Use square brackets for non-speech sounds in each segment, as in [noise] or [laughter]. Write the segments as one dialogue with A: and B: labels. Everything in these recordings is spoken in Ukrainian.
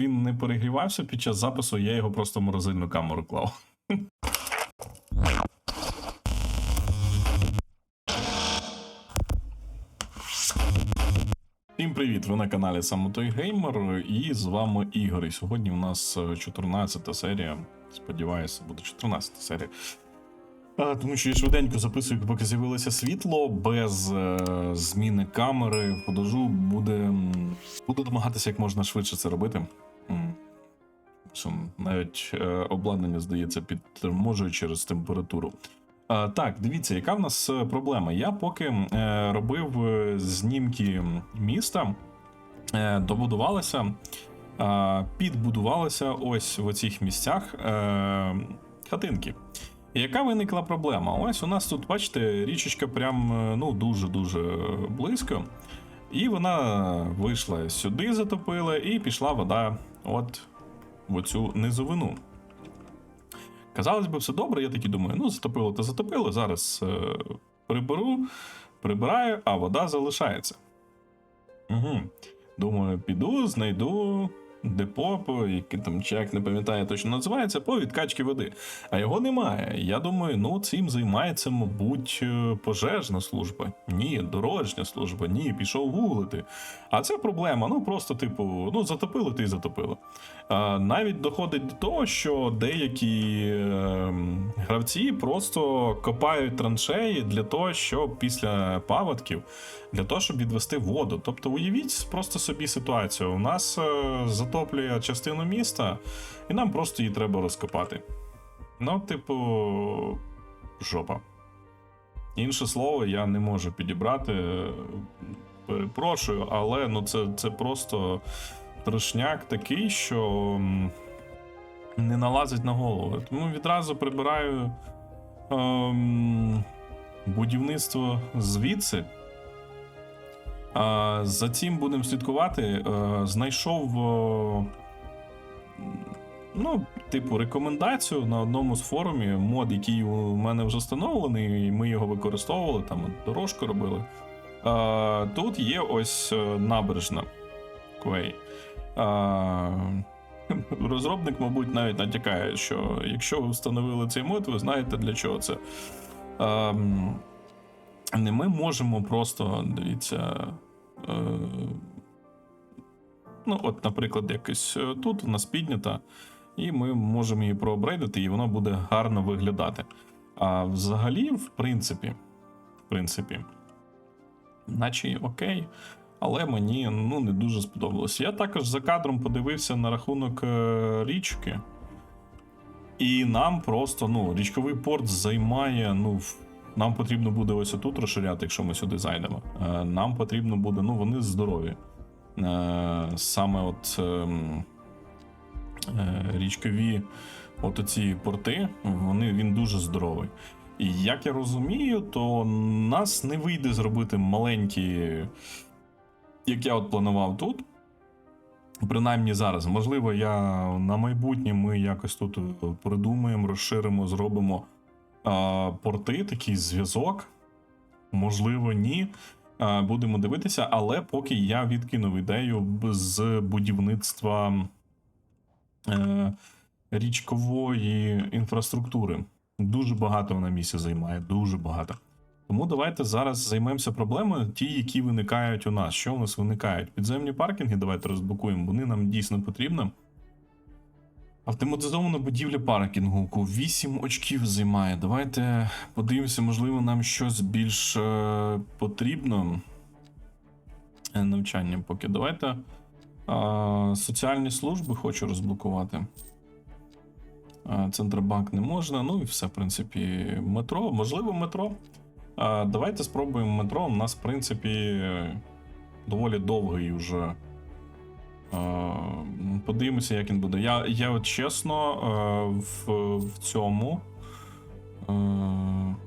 A: він не перегрівався під час запису, я його просто в морозильну камеру клав. Всім привіт! Ви на каналі Саме той Геймер, і з вами Ігор. І сьогодні у нас е, 14 серія. Сподіваюся, буде 14 серія. А, тому що я швиденько записую, поки з'явилося світло, без е, зміни камери. Подожу, буде. Буду намагатися як можна швидше це робити. М, що навіть е, обладнання, здається, підтримує через температуру. А, так, дивіться, яка в нас е, проблема. Я поки е, робив е, знімки міста, е, добудувалися, е, підбудувалися ось в оцих місцях е, хатинки. Яка виникла проблема? Ось у нас тут, бачите, річечка прям е, ну, дуже-дуже близько. І вона вийшла сюди, затопила, і пішла вода от в оцю низовину. Казалось би, все добре, я таки думаю, ну затопило та затопило, зараз е, приберу, прибираю, а вода залишається. Угу. Думаю, піду, знайду депо, по, яке там, чи як не пам'ятаю, точно називається, по відкачці води. А його немає. Я думаю, ну цим займається, мабуть, е, пожежна служба. Ні, дорожня служба, ні, пішов гуглити. А це проблема. Ну просто, типу, ну затопило ти і затопило. А, навіть доходить до того, що деякі е, гравці просто копають траншеї для того, щоб після паводків, для того, щоб відвести воду. Тобто, уявіть просто собі ситуацію. У нас е, затоплює частину міста, і нам просто її треба розкопати. Ну, типу, жопа. Інше слово я не можу підібрати. Перепрошую, але ну це, це просто трошняк такий, що не налазить на голову. Тому відразу прибираю ем, будівництво звідси. За цим будемо слідкувати. Е, знайшов. е, Ну, типу, рекомендацію на одному з форумів, мод, який у мене вже встановлений, і ми його використовували, там дорожку робили. Е, тут є ось набережна Квей. [laughs] Розробник, мабуть, навіть натякає, що якщо ви встановили цей мод, ви знаєте для чого це. Не ми можемо просто, дивіться. Е, ну, от, наприклад, якось е, тут у нас піднята, і ми можемо її проапгрейдити, і воно буде гарно виглядати. А взагалі, в принципі, в принципі, наче окей але мені ну, не дуже сподобалося. Я також за кадром подивився на рахунок е, річки. І нам просто ну, річковий порт займає. ну, в- Нам потрібно буде ось отут розширяти, якщо ми сюди зайдемо. Е, Нам потрібно буде, ну, вони здорові. Е, Саме от ем, е, річкові от оці порти, вони, він дуже здоровий. І як я розумію, то нас не вийде зробити маленькі як я от планував тут. Принаймні зараз. Можливо, я на майбутнє ми якось тут придумаємо, розширимо, зробимо а, порти, такий зв'язок. Можливо, ні. А, будемо дивитися, але поки я відкинув ідею з будівництва е, річкової інфраструктури. Дуже багато вона місця займає, дуже багато. Тому давайте зараз займемося проблемою, ті, які виникають у нас. Що у нас виникають? Підземні паркінги, давайте розблокуємо, вони нам дійсно потрібні. Автоматизована будівля паркінгу 8 очків займає. Давайте подивимося, можливо, нам щось більш е, потрібно. Е, Навчання поки. Давайте е, соціальні служби хочу розблокувати. Е, Центробанк не можна. Ну і все, в принципі, метро. Можливо, метро. А, Давайте спробуємо метро. У нас, в принципі, доволі довгий вже. А, Подивимося, як він буде. Я, я от чесно, е, в, в цьому. е,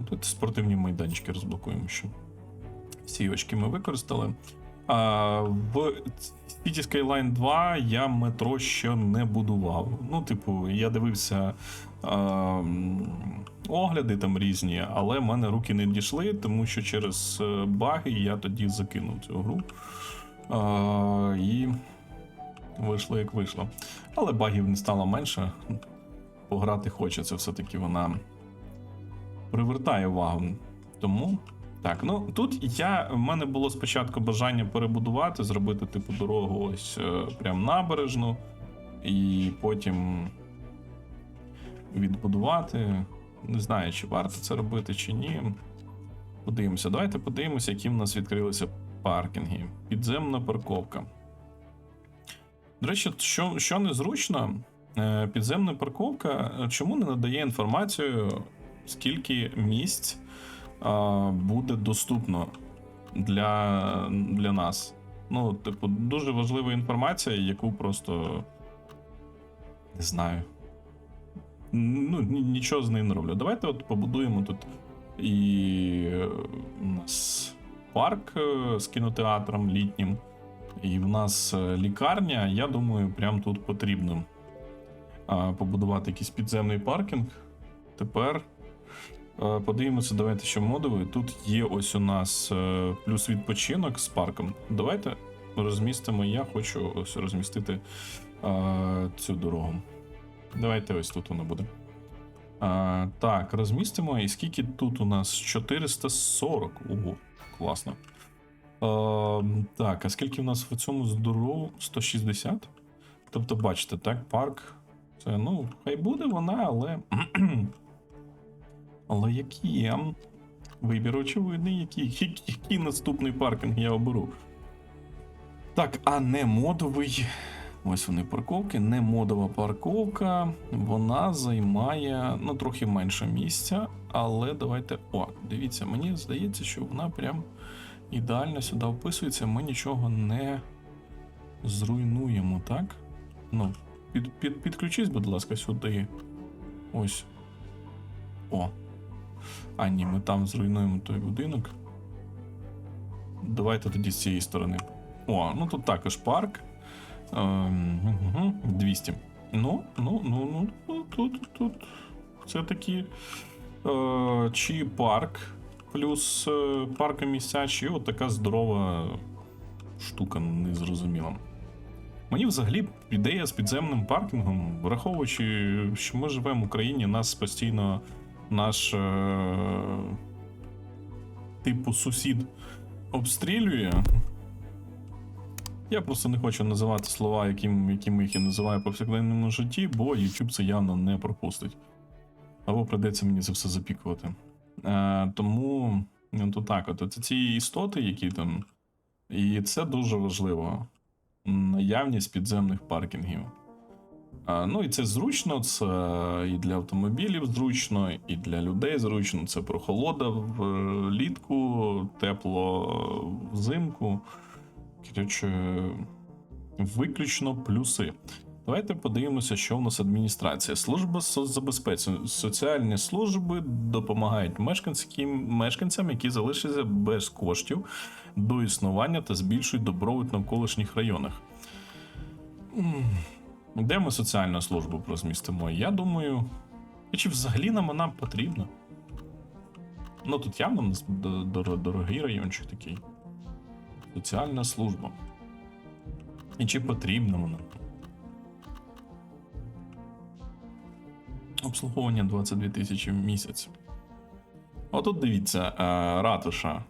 A: Тут спортивні майданчики розблокуємо ще. Всі очки ми використали. А, в City Skyline 2 я метро ще не будував. Ну, типу, я дивився а, огляди там різні, але в мене руки не дійшли, тому що через е, баги я тоді закинув цю гру. А, і Вийшло як вийшло. Але багів не стало менше. Пограти хочеться, все-таки вона привертає увагу. Тому. Так, ну тут я, в мене було спочатку бажання перебудувати, зробити типу дорогу ось е, прям набережну, і потім відбудувати. Не знаю, чи варто це робити, чи ні. Подивимося. Давайте подивимося, які в нас відкрилися паркінги. Підземна парковка. До речі, що, що незручно, е, підземна парковка е, чому не надає інформацію, скільки місць буде доступно для, для нас. Ну, типу, дуже важлива інформація, яку просто не знаю. Ну, нічого з нею не роблю. Давайте от побудуємо тут і е, у нас парк з кінотеатром літнім, і в нас е, лікарня. Я думаю, прям тут потрібно побудувати якийсь підземний паркінг. Тепер е, подивимося, давайте що модовий. Тут є ось у нас е, плюс відпочинок з парком. Давайте розмістимо. Я хочу ось розмістити цю дорогу. Давайте ось тут воно буде. Так, розмістимо. І скільки тут у нас? 440. Ого, класно. А, так, а скільки в нас в цьому здорову? 160? Тобто, бачите, так, парк. Це, ну, хай буде вона, але. [clears throat] але який є? Вибір очевидний, який, який наступний паркінг я оберу. Так, а не модовий. Ось вони парковки, не модова парковка. Вона займає ну, трохи менше місця, але давайте. О, дивіться, мені здається, що вона прям ідеально сюди вписується. Ми нічого не зруйнуємо, так? Ну, під, під, підключись, будь ласка, сюди. Ось. О. А, ні, ми там зруйнуємо той будинок. Давайте тоді з цієї сторони. О, ну тут також парк. Ем, 200. Ну, ну, ну, ну, ну, тут, тут. Це такі. Е, чи парк, плюс е, парка місця, чи от така здорова штука, незрозуміла. Мені взагалі ідея з підземним паркінгом, враховуючи, що ми живемо в Україні, нас постійно наш е, типу сусід обстрілює. Я просто не хочу називати слова, яким, якими їх я називаю в повсякденному житті, бо YouTube це явно не пропустить. Або прийдеться мені це все запікувати. Е, тому ну, то так, от це ці істоти, які там. І це дуже важливо. Наявність підземних паркінгів. А, ну і це зручно, це і для автомобілів зручно, і для людей зручно. Це прохолода влітку, тепло взимку. Коротше, виключно плюси. Давайте подивимося, що в нас адміністрація. Служба соцзабезпечення. Соціальні служби допомагають мешканцям, які залишаться без коштів до існування та збільшують добробут в навколишніх районах. Де ми соціальну службу розмістимо? Я думаю. Чи взагалі нам вона потрібна? Ну тут явно нас дор- дор- дорогий райончик такий. Соціальна служба. І чи потрібна вона? Обслуговування 22 тисячі в місяць. Отут дивіться, е, ратуша.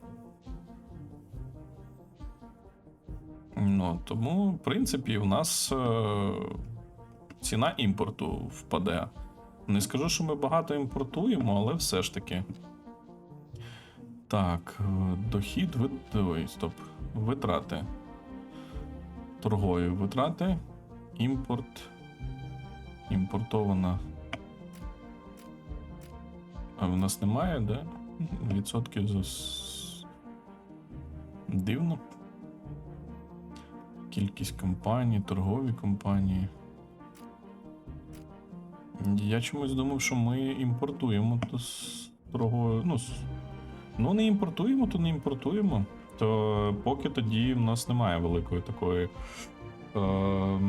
A: Ну, тому, в принципі, у нас е, ціна імпорту впаде. Не скажу, що ми багато імпортуємо, але все ж таки. Так, е, дохід вит... Ой, стоп. Витрати. Торгові витрати. Імпорт. Імпортована. А в нас немає, да? Відсотків за. Дивно. Кількість компаній, торгові компанії. Я чомусь думав, що ми імпортуємо то з торговою. Ну, з- ну, не імпортуємо, то не імпортуємо. То поки тоді в нас немає великої такої. Е...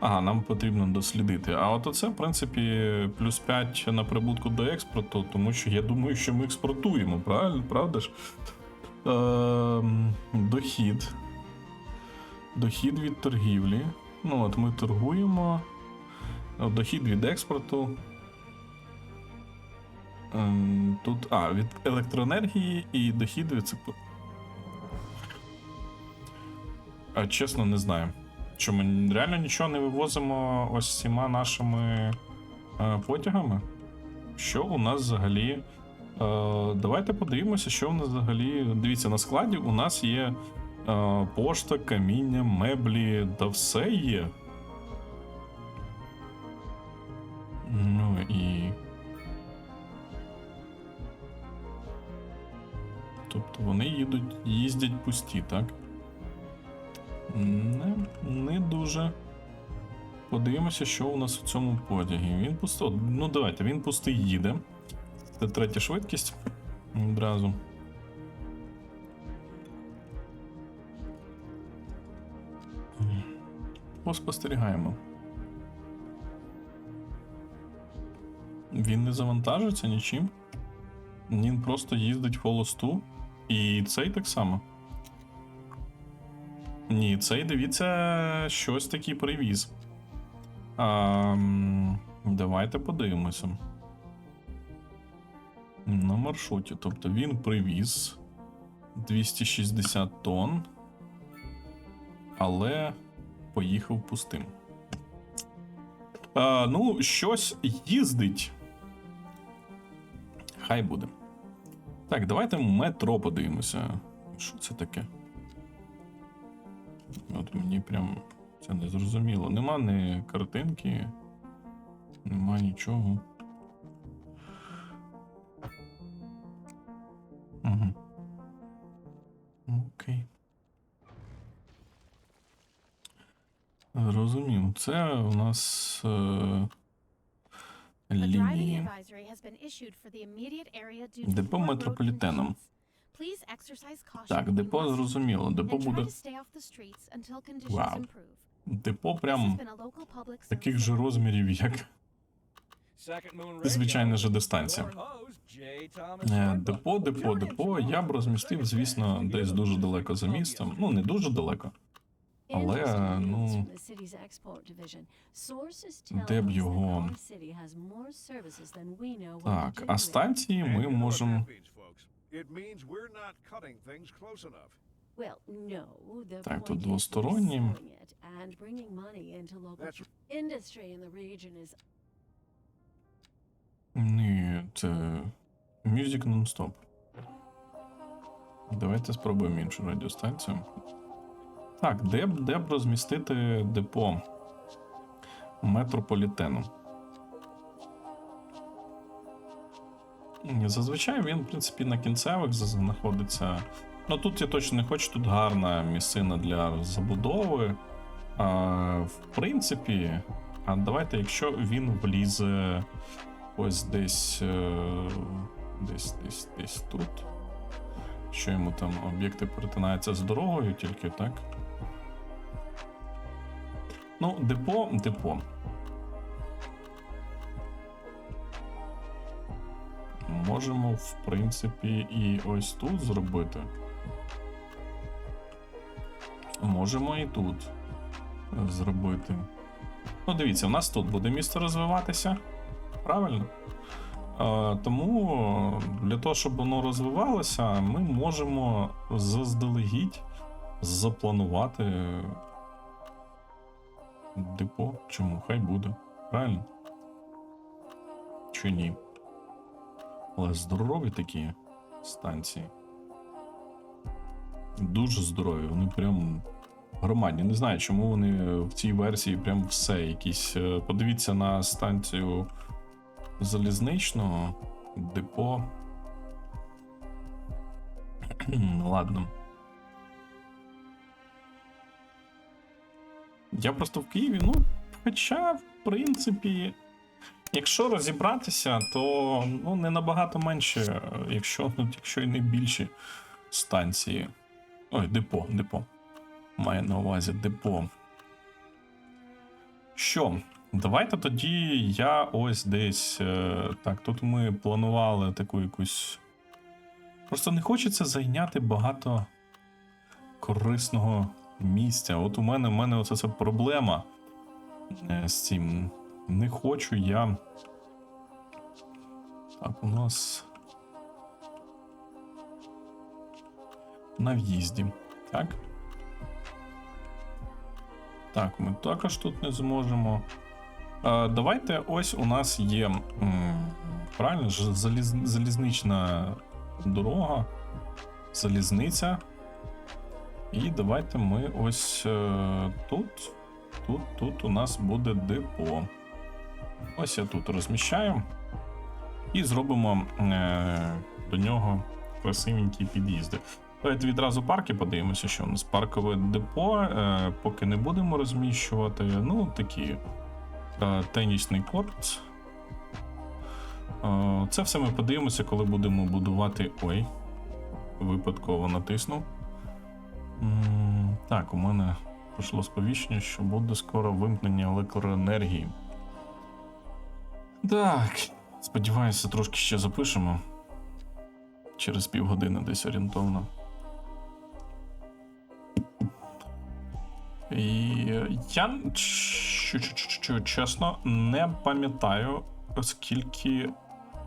A: Ага, нам потрібно дослідити. А от оце, в принципі, плюс 5 на прибутку до експорту, тому що я думаю, що ми експортуємо, правильно, правда ж? Ем, дохід. Дохід від торгівлі. Ну, от ми торгуємо. Дохід від експорту. Ем, Тут. А, від електроенергії і дохід від. А, чесно, не знаю. Що ми реально нічого не вивозимо ось цими нашими е, потягами? Що у нас взагалі? Е, давайте подивимося, що у нас взагалі. Дивіться, на складі у нас є е, пошта, каміння, меблі, да все є. Ну і. Тобто вони їдуть, їздять пусті, так? Не дуже. Подивимося, що у нас у цьому потягі. Він пустий. Ну, давайте, він пустий їде. Це третя швидкість. Одразу. Поспостерігаємо. Він не завантажується нічим. Він просто їздить в холосту. І цей так само. Ні, цей дивіться, щось такий привіз. А, давайте подивимося. На маршруті. Тобто він привіз 260 тонн, але поїхав пустим. А, ну, щось їздить. Хай буде. Так, давайте метро подивимося. Що це таке? От мені прям це не зрозуміло. Нема ні картинки, нема нічого. Угу. Окей. Зрозумів. Це у нас е, лінії. Депо метрополітеном.
B: Conditions. Please exercise caution
A: Так, депо зрозуміло. Депо буде.
B: to stay off the streets until conditions
A: Вау. Депо прям таких же розмірів, як звичайна же дистанція. Е, Депо, депо, депо. Я б розмістив, звісно, десь дуже далеко за містом. Ну, не дуже далеко. Але, ну,
C: ну,
A: де б його? Так, а станції ми можемо.
D: It means we're not cutting things close enough.
C: Так, тут
A: двосторонні.
D: That's
A: Ні, це Music Non-Stop. Давайте спробуємо іншу радіостанцію. Так, де б, де б розмістити депо метрополітену? Зазвичай він, в принципі, на кінцевих знаходиться. Ну тут я точно не хочу, тут гарна місцина для забудови. А, в принципі, а давайте, якщо він влізе ось десь. е, Десь, десь, десь тут. Що йому там об'єкти перетинаються з дорогою тільки, так? Ну, депо, депо. Можемо, в принципі, і ось тут зробити. Можемо і тут зробити. Ну, дивіться, у нас тут буде місто розвиватися. Правильно? Тому для того, щоб воно розвивалося, ми можемо заздалегідь запланувати депо. Чому? Хай буде. Правильно? Чи ні? Але здорові такі станції. Дуже здорові, вони прям громадні. Не знаю, чому вони в цій версії прям все якісь. Е, Подивіться на станцію залізничного депо. Ладно. Я просто в Києві, ну, хоча, в принципі, якщо розібратися, то ну, не набагато менше, якщо, ну, якщо і не більші станції. Ой, депо, депо. Маю на увазі депо. Що? Давайте тоді я ось десь. е, Так, тут ми планували таку якусь. Просто не хочеться зайняти багато корисного місця. От у мене, у мене оце це проблема е, з цим. Не хочу я. Так, у нас. На в'їзді. Так. Так, ми також тут не зможемо. Е, давайте ось у нас є. м, Правильно заліз, залізнична дорога, залізниця. І давайте ми ось е, тут. Тут, тут у нас буде депо. Ось я тут розміщаю. І зробимо е, до нього красивенькі під'їзди. Давайте відразу парки подивимося, що у нас паркове депо. Е, поки не будемо розміщувати. Ну, такі е, тенісний корт. Е, Це все ми подивимося, коли будемо будувати. Ой, випадково натиснув. Так, у мене пройшло сповіщення, що буде скоро вимкнення електроенергії. Так, сподіваюся, трошки ще запишемо. Через півгодини десь орієнтовно. І я чесно не пам'ятаю, скільки.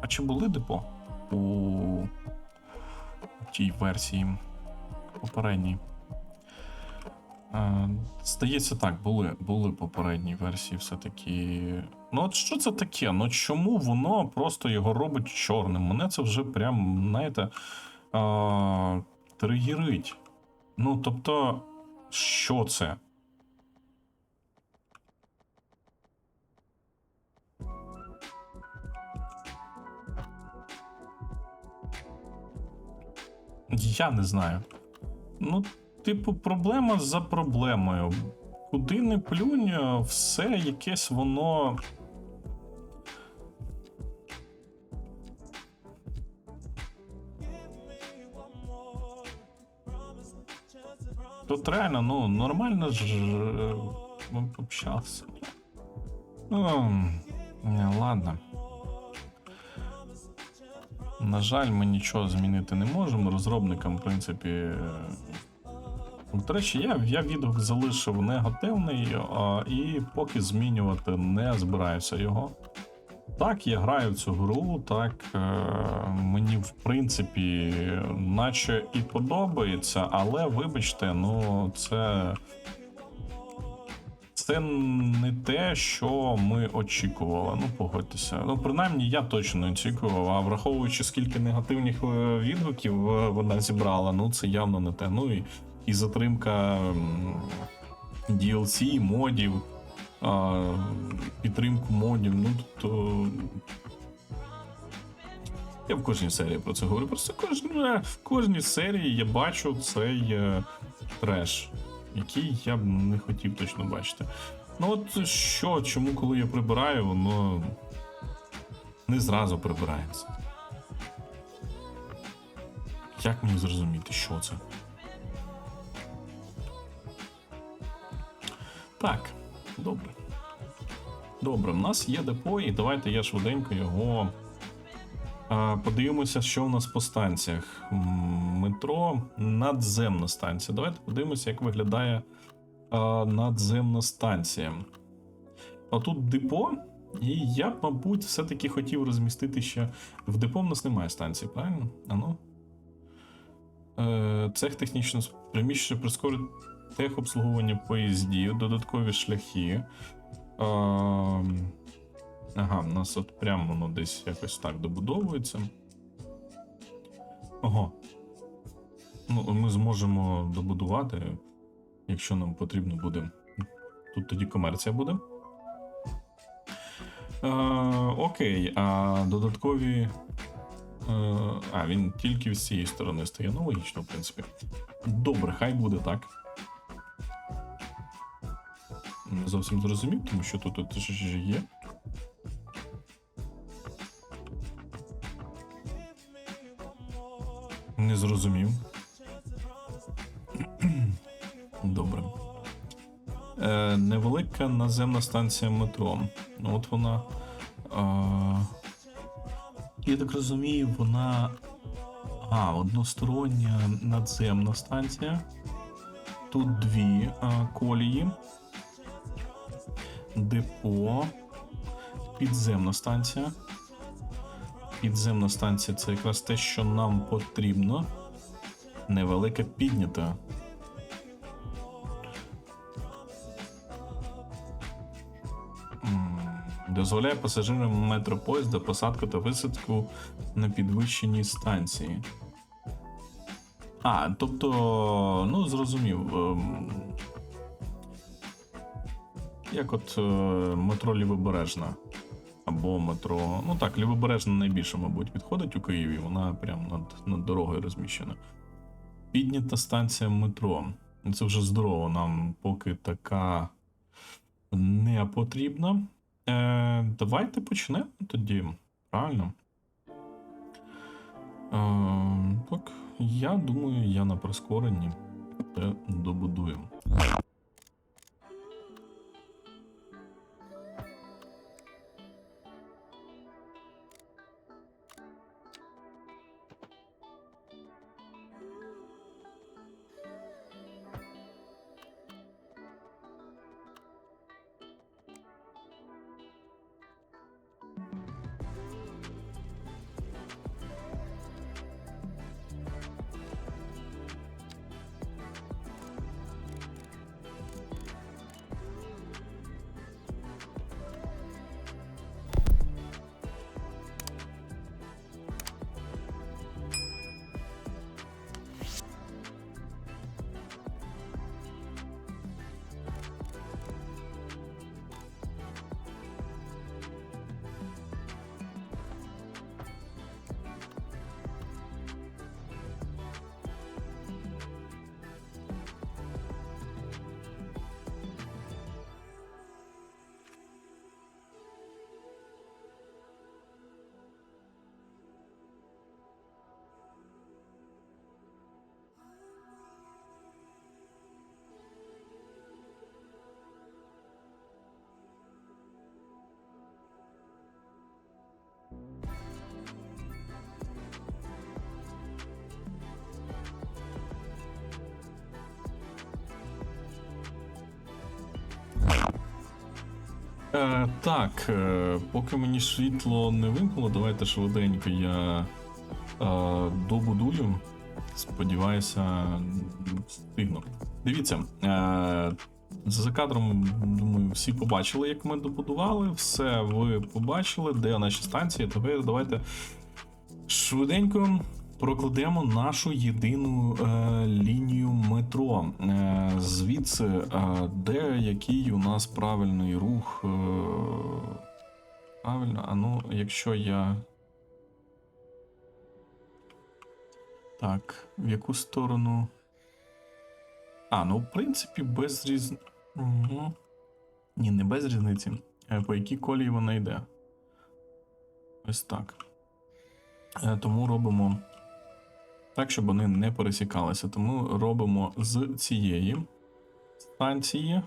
A: А чи були депо у тій версії попередній? Е, Здається, так, були, були попередні версії все-таки. Ну, от що це таке? Ну чому воно просто його робить чорним? Мене це вже прям, знаєте, е, тригерить. Ну, тобто, що це? Я не знаю. Ну, типу, проблема за проблемою. Куди не плюнь, все якесь воно. Тут реально, ну, нормально ж е, общався. Ну, ладно. На жаль, ми нічого змінити не можемо. Розробникам, в принципі. Е, До речі, я, я відгук залишив негативний, а, і поки змінювати не збираюся його. Так, я граю в цю гру, так е, мені в принципі, наче і подобається, але вибачте, ну це. Це не те, що ми очікували. Ну, погодьтеся. Ну, принаймні, я точно очікував. А враховуючи, скільки негативних е, відгуків е, вона зібрала, ну це явно не те. Ну і, і затримка DLC, модів, підтримку модів. Ну, тобто. Я в кожній серії про це говорю. Просто кожна, в кожній серії я бачу цей е, треш, який я б не хотів точно бачити. Ну от що, чому, коли я прибираю, воно не зразу прибирається. Як мені зрозуміти, що це? Так, добре. Добре, в нас є депо, і давайте я швиденько його подивимося, що у нас по станціях. Метро надземна станція. Давайте подивимося, як виглядає надземна станція. А тут депо, і я б, мабуть, все-таки хотів розмістити ще. В депо в нас немає станції, правильно? Ану. Е, цех технічного приміщення прискорить техобслуговування поїздів, додаткові шляхи. А, ага, в нас от прямо воно десь якось так добудовується. Ого. Ну, ми зможемо добудувати, якщо нам потрібно буде. Тут тоді комерція буде. Е, окей, а додаткові. Е, а, він тільки з цієї сторони стає. Ну, логічно, в принципі. Добре, хай буде так. Не зовсім зрозумів, тому що тут, тут ж є. Не зрозумів. [clears throat] Добре. Е, невелика наземна станція метро. Ну, от вона. Е, я так розумію, вона. А, одностороння надземна станція. тут дві а, колії. Депо. Підземна станція. Підземна станція це якраз те, що нам потрібно. Невелике піднята. Дозволяє пасажирам метропоїзда посадку та висадку на підвищеній станції. А, тобто, ну, зрозумів. Як от е, метро Лівобережна. Або метро. Ну так, Лівобережна найбільше, мабуть, підходить у Києві, вона прямо над, над дорогою розміщена. Піднята станція метро. Це вже здорово, нам поки така не потрібна. Е, давайте почнемо тоді. Правильно? Е, так, я думаю, я на прискоренні це добудую. Е, так, е, поки мені світло не вимкнуло, давайте швиденько я е, добудую. Сподіваюся, встигну. Дивіться, е, за кадром, думаю, всі побачили, як ми добудували. Все ви побачили, де наші станції. Тепер давайте швиденько прокладемо нашу єдину е, лінію метро. Е, звідси, е, де який у нас правильний рух. Е, правильно, а ну, якщо я. Так, в яку сторону. А, ну, в принципі, без різ... Угу. Ні, не без різниці. Е, По якій колії вона йде. Ось так. Е, Тому робимо так, щоб вони не пересікалися. Тому робимо з цієї станції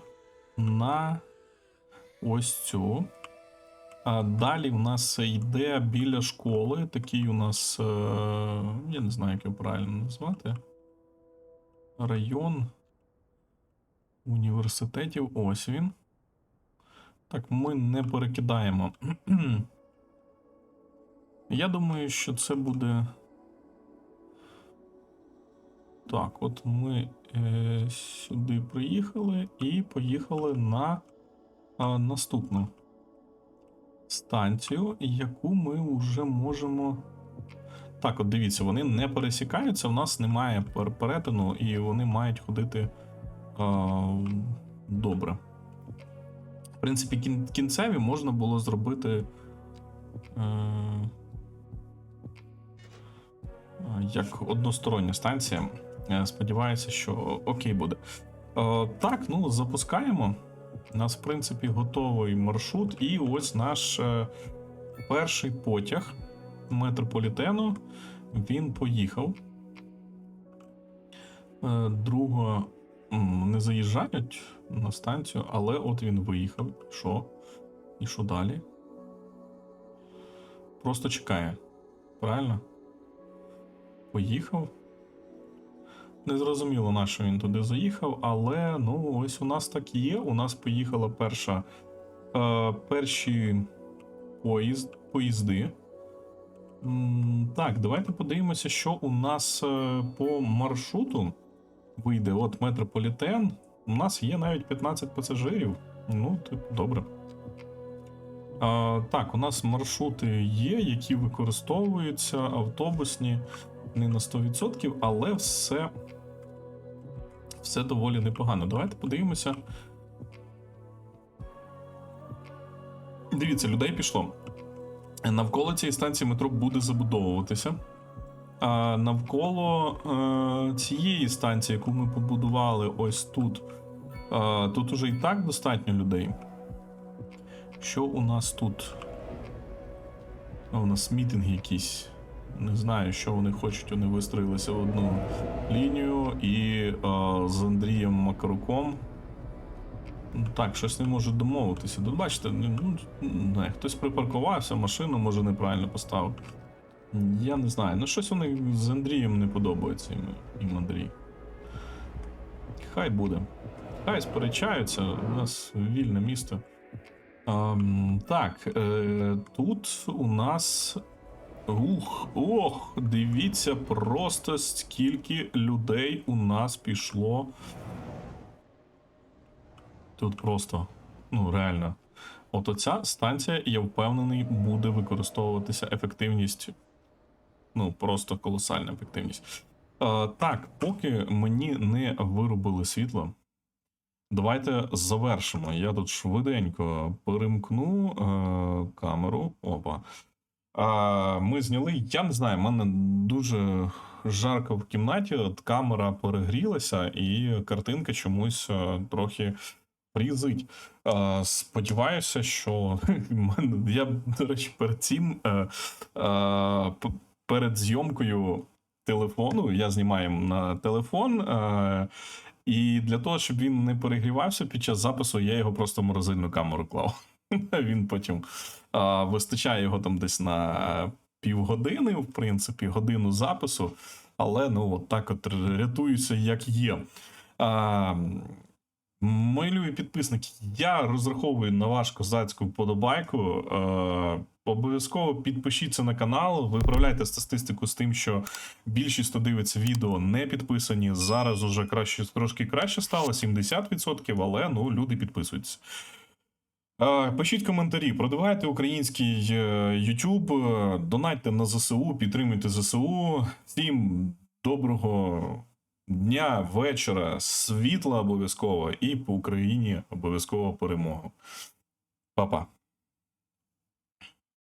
A: на ось цю. А далі в нас йде біля школи. Такий у нас. е, Я не знаю, як його правильно назвати. Район університетів. Ось він. Так, ми не перекидаємо. [clears throat] Я думаю, що це буде. Так, от ми е, сюди приїхали і поїхали на е, наступну станцію, яку ми вже можемо. Так, от дивіться, вони не пересікаються, у нас немає перетину, і вони мають ходити е, добре. В принципі, кін- кінцеві можна було зробити. Е, як одностороння станція. Е, Сподіваюся, що окей буде. Е, так, ну запускаємо. У нас, в принципі, готовий маршрут, і ось наш е, перший потяг метрополітену. Він поїхав. Друга не заїжджають на станцію, але от він виїхав. Що? І що далі? Просто чекає. Правильно? Поїхав. Не зрозуміло, на що він туди заїхав, але ну ось у нас так і є. У нас поїхала перша, е, перші поїзд, поїзди. Так, давайте подивимося, що у нас е, по маршруту вийде. От метрополітен. У нас є навіть 15 пасажирів. Ну, типу, добре. А, так, у нас маршрути є, які використовуються, автобусні не на 100%, але все, все доволі непогано. Давайте подивимося. Дивіться, людей пішло. Навколо цієї станції метро буде забудовуватися. А навколо е, цієї станції, яку ми побудували ось тут, е, тут уже і так достатньо людей. Що у нас тут? О, у нас мітинги якісь. Не знаю, що вони хочуть. Вони вистроїлися в одну лінію і е, з Андрієм Макаруком. Ну, Так, щось не можуть домовитися. Тут бачите, ну, не, хтось припаркувався, машину може неправильно поставив. Я не знаю. Ну щось вони з Андрієм не подобається їм, їм Андрій. Хай буде. Хай сперечаються, у нас вільне місто. Ам, так, е, тут у нас. Ух, ох, дивіться просто скільки людей у нас пішло. Тут просто, ну реально. От оця станція, я впевнений, буде використовуватися ефективність. Ну, просто колосальна ефективність. Е, так, поки мені не вирубили світло. Давайте завершимо. Я тут швиденько перемкну е, камеру. Опа. А, ми зняли. Я не знаю, в мене дуже жарко в кімнаті. От камера перегрілася, і картинка чомусь е, трохи прізить. Е, сподіваюся, що [laughs] я, до речі, перед цим е, перед зйомкою телефону я знімаю на телефон. І для того, щоб він не перегрівався під час запису, я його просто в морозильну камеру клав. [laughs] Він потім а, вистачає його там десь на півгодини, в принципі, годину запису. Але ну, от так от рятуюся, як є. А, мої любі підписники, я розраховую на ваш козацьку вподобайку. Е, обов'язково підпишіться на канал, виправляйте статистику з тим, що більшість, хто дивиться відео, не підписані. Зараз уже краще, трошки краще стало, 70%, але ну, люди підписуються. Е, Пишіть коментарі, продавайте український е, YouTube, е, донатьте на ЗСУ, підтримуйте ЗСУ. Всім доброго дня, вечора, світла обов'язково і по Україні обов'язково перемогу. Па-па.